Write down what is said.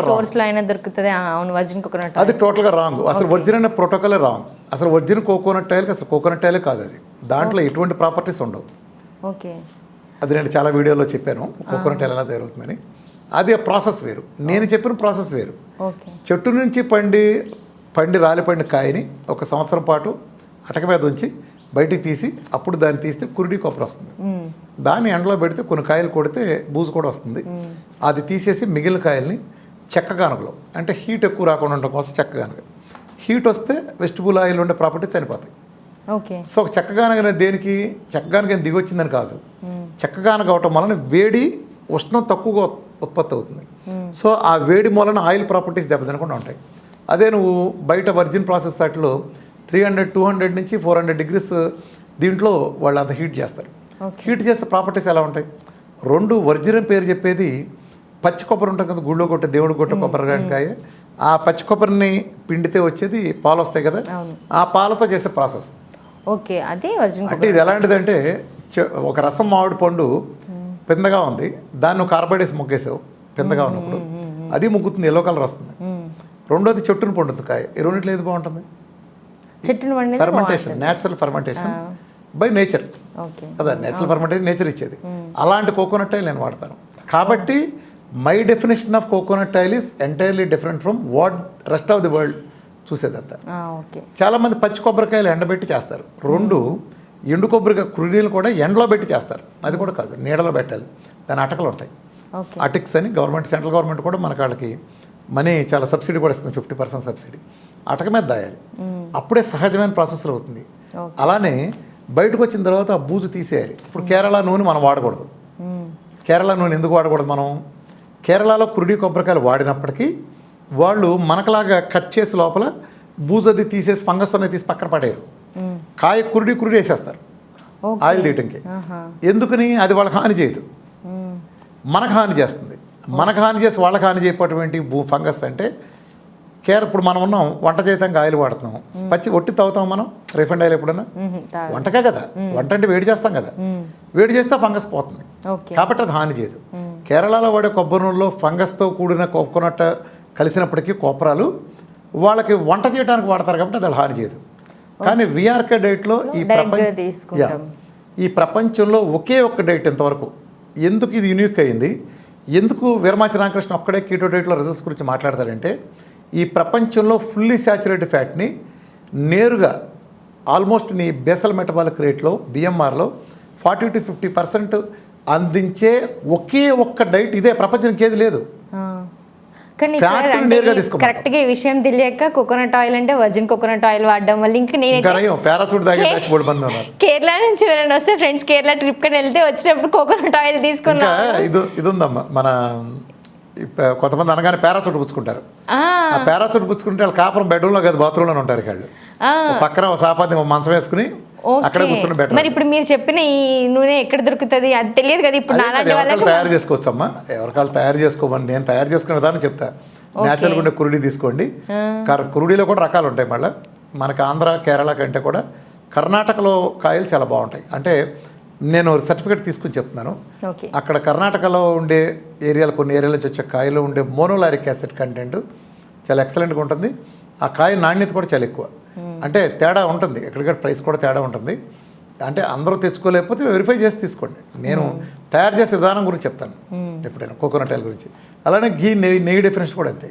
స్టోర్స్లో అయినా దొరుకుతుంది. అవును వర్జిన్ కోకోనట్ అది టోటల్గా రాంగ్ అసలు ఒరిజినల్ ప్రోటోకాలే రాంగ్ అసల్ ఒరిజినల్ కోకోనట్ ఆయిల్కి అసలు కోకోనట్ ఆయిలే కాదు అది. దాంట్లో ఎటువంటి ప్రాపర్టీస్ ఉండవు. ఓకే అది నేను చాలా వీడియోలో చెప్పాను. కోకోనట్ ఆయిల్ ఎలా తయారవుతుందని. అది ప్రాసెస్ వేరు. నేను చెప్పిన ప్రాసెస్ వేరు. చెట్టు నుంచి పండి పండి రాలిపండి కాయని ఒక సంవత్సరం పాటు అటక మీద ఉంచి బయటికి తీసి అప్పుడు దాన్ని తీస్తే కురిడి కొబ్బరి వస్తుంది. దాన్ని ఎండలో పెడితే కొన్ని కాయలు కొడితే బూజు కూడా వస్తుంది. అది తీసేసి మిగిలిన కాయల్ని చెక్క గానుగలో. అంటే హీట్ ఎక్కువ రాకుండా ఉండడం కోసం చెక్క గానుగ. హీట్ వస్తే వెజిటబుల్ ఆయిల్ ఉండే ప్రాపర్టీస్ చనిపోతాయి. ఓకే. సో ఒక చెక్కగానగ దేనికి? చెక్కగానగ దిగి వచ్చిందని కాదు. చెక్కగానగ అవటం వలన వేడి ఉష్ణం తక్కువగా ఉత్- ఉత్పత్తి అవుతుంది. సో ఆ వేడి మూలన ఆయిల్ ప్రాపర్టీస్ దెబ్బతినకుండా ఉంటాయి. అదే నువ్వు బయట వర్జిన్ ప్రాసెస్ వాటిలో త్రీ హండ్రెడ్ టూ హండ్రెడ్ నుంచి ఫోర్ హండ్రెడ్ డిగ్రీస్ దీంట్లో వాళ్ళు అంత హీట్ చేస్తారు. హీట్ చేసే ప్రాపర్టీస్ ఎలా ఉంటాయి? రెండు ఒరిజినల్ పేరు చెప్పేది పచ్చి కొబ్బరి ఉంటుంది కదా గుళ్ళో కొట్టే దేవుడు కొట్టే కొబ్బరికాయ ఆ పచ్చి కొబ్బరిని పిండితే వచ్చేది పాలు వస్తాయి కదా. ఆ పాలతో చేసే ప్రాసెస్. ఓకే అదే అంటే ఇది ఎలాంటిదంటే ఒక రసం మామిడి పండు పిందగా ఉంది దాన్ని కార్బైడేస్ ముగ్గేసావు పిందగా ఉన్నప్పుడు. అది ముగ్గుతుంది ఎల్లో కలర్ వస్తుంది. రెండోది చెట్టును పండుతుంది కాయ. రెండిట్లో ఏది బాగుంటుంది? చెట్టును fermentation natural fermentation by nature కదా నేచురల్ ఫర్మెంటేషన్ నేచర్ ఇచ్చేది. అలాంటి కోకోనట్ నేను వాడతాను. కాబట్టి my definition of coconut oil is entirely different from what rest of the world చూసేదంతా. చాలామంది పచ్చి కొబ్బరికాయలు ఎండబెట్టి చేస్తారు. రెండు ఎండు కొబ్బరికాయ కురుడీలు కూడా ఎండలో పెట్టి చేస్తారు. అది కూడా కాదు నీడలో పెట్టాలి. దాని అటకలు ఉంటాయి. అటిక్స్ అని గవర్నమెంట్ సెంట్రల్ గవర్నమెంట్ కూడా మనకి వాళ్ళకి మనీ చాలా సబ్సిడీ కూడా ఇస్తుంది ఫిఫ్టీ పర్సెంట్ సబ్సిడీ. అటక మీద దాయాలి. అప్పుడే సహజమైన ప్రాసెస్లో అవుతుంది. అలానే బయటకు వచ్చిన తర్వాత ఆ బూజు తీసేయాలి. ఇప్పుడు కేరళ నూనె మనం వాడకూడదు. కేరళ నూనె ఎందుకు వాడకూడదు మనం? కేరళలో కురుడి కొబ్బరికాయలు వాడినప్పటికీ వాళ్ళు మనకలాగా కట్ చేసి లోపల బూజు అది తీసేసి ఫంగస్ అనేది తీసి పక్కన పడేయరు. కాయ కురుడి కురుడి వేసేస్తారు. ఆయిల్ తీయటంకి. ఎందుకని? అది వాళ్ళకి హాని చేయదు. మనకు హాని చేస్తుంది. మనకు హాని చేసి వాళ్ళకి హాని చేయకపోవటం భూ ఫంగస్ అంటే కేర్ ఇప్పుడు మనం ఉన్నాం వంట చేయడానికి ఆయిల్ వాడుతున్నాం. పచ్చి ఒట్టి తాగుతాం మనం రిఫైండ్ ఆయిల్ ఎప్పుడన్నా? వంటకే కదా. వంట అంటే వేడి చేస్తాం కదా. వేడి చేస్తే ఫంగస్ పోతుంది. కాబట్టి అది హాని చేయదు. కేరళలో వాడే కొబ్బరి నూనెలో ఫంగస్తో కూడిన కోకోనట్ కలిసినప్పటికీ కోపరాలు వాళ్ళకి వంట చేయడానికి వాడతారు కాబట్టి అది హాని చేయదు. కానీ విఆర్కే డైట్లో ఈ ప్రపంచ. ఈ ప్రపంచంలో ఒకే ఒక్క డైట్ ఇంతవరకు. ఎందుకు ఇది యూనిక్ అయింది? ఎందుకు వీరమాచి రామకృష్ణ ఒక్కడే కీటో డైట్లో రిజల్ట్స్ గురించి మాట్లాడతారంటే ఈ ప్రపంచంలో ఫుల్లీ సాచురేటెడ్ ఫ్యాట్ని నేరుగా ఆల్మోస్ట్ నీ బేసల్ మెటబాలిక్ రేట్లో బిఎంఆర్లో ఫార్టీ టు ఫిఫ్టీ పర్సెంట్ అందించే ఒకే ఒక్క డైట్ ఇదే ప్రపంచానికి ఏది లేదు. కానీ. కరెక్ట్గా ఈ విషయం తెలియక కోకోనట్ ఆయిల్ అంటే వర్జిన్ కోకోనట్ ఆయిల్ వాడడం వల్ల ఇంకా నేను పారాచూట్ కేరళ నుంచి ఎవరైనా వస్తే ఫ్రెండ్స్ కేరళ ట్రిప్ కని వెళ్తే వచ్చినప్పుడు కోకోనట్ ఆయిల్ తీసుకున్నా ఇది ఇది ఉందమ్మా మన కొంతమంది అనగానే పారాచూట్ పుచ్చుకుంటారు. ఆ, పారాచూట్ పుచ్చుకుంటే వాళ్ళు కాపురం బెడ్రూమ్లో కదా బాత్రూంలో ఉంటారు వాళ్ళు. పక్కన సాపాతి మంచం వేసుకుని అక్కడే. కూర్చుని బెటర్ మరి ఇప్పుడు మీరు చెప్పిన ఈ నూనె ఎక్కడ దొరుకుతుంది? అది తెలియదు కదా ఇప్పుడు ఎవరికాలు వాళ్ళకి తయారు చేసుకోవచ్చమ్మా? ఎవరికాలు తయారు చేసుకోమని నేను తయారు చేసుకునే విధానం చెప్తా. న్యాచురల్గా ఉండే కురుడి తీసుకోండి. కర్ కురుడిలో కూడా రకాలు ఉంటాయి మళ్ళీ. మనకి ఆంధ్ర కేరళ కంటే కూడా కర్ణాటకలో కాయలు చాలా బాగుంటాయి. అంటే నేను సర్టిఫికేట్ తీసుకుని చెప్తున్నాను. అక్కడ కర్ణాటకలో ఉండే ఏరియాలు కొన్ని ఏరియాల నుంచి వచ్చే కాయలో ఉండే మోనోలారిక్ యాసిడ్ కంటెంట్ చాలా ఎక్సలెంట్గా ఉంటుంది. ఆ కాయ నాణ్యత కూడా చాలా ఎక్కువ. అంటే తేడా ఉంటుంది. ఎక్కడికక్కడ ప్రైస్ కూడా తేడా ఉంటుంది. అంటే అందరూ తెచ్చుకోలేకపోతే వెరిఫై చేసి తీసుకోండి. నేను తయారు చేసే విధానం గురించి చెప్తాను. ఎప్పుడైనా కోకోనట్ ఆయిల్ గురించి. అలానే ఘీ నెయ్యి నెయ్యి డిఫరెన్స్ కూడా అంతే.